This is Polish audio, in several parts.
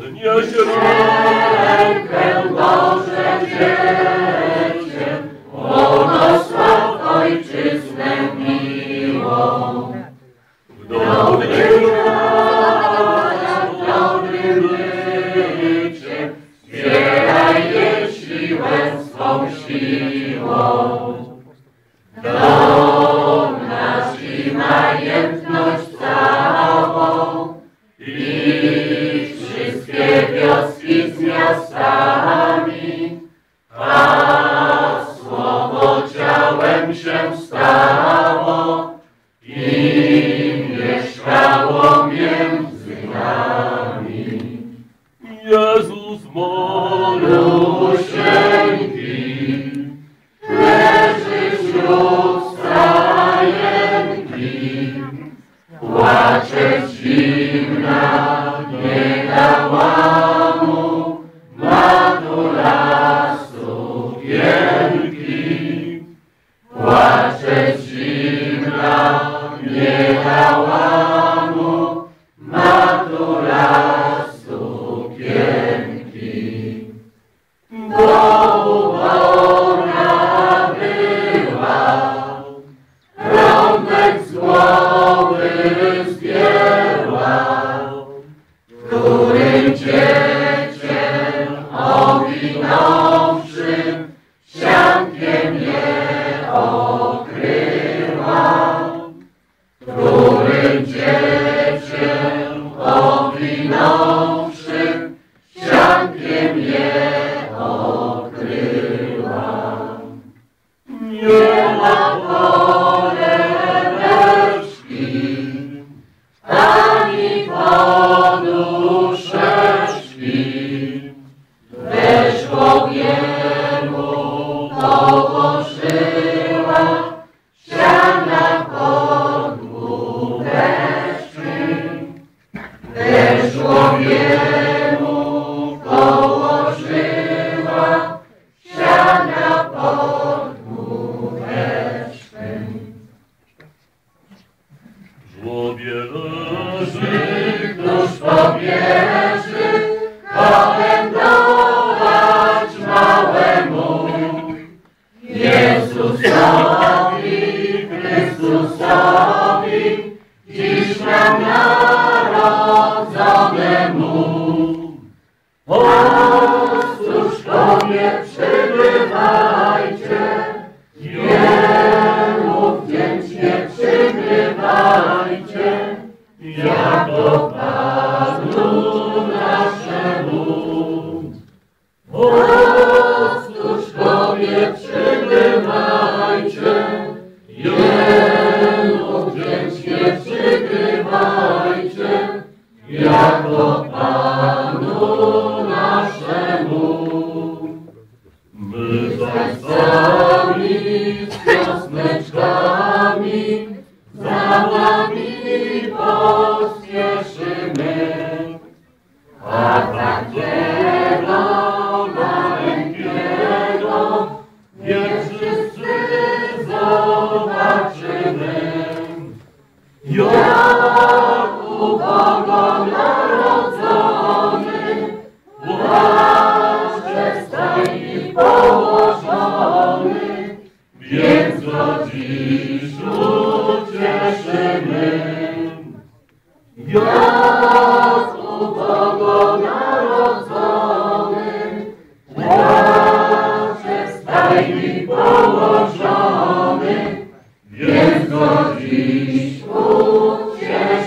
podniesie rękę Boże dzieciem, błogosław ojczyznę miłą. W dobrych czasach, w dobrym bycie, zbieraj jej siłę swą siłą. Dom nasz i majętność całą, i światło, imię światło między nami. Jezus, moluś no, no. Słowami, piosneczkami, za nami pospieszymy. A tak zielona rękiego, niech wszyscy zobaczymy. Ja do dziś ucieszymy. Wios u Boga narodzony, położony, więc dziś ucieszymy.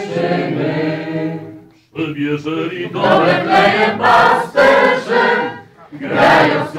Przybierzeli do Betlejem pasterze, grają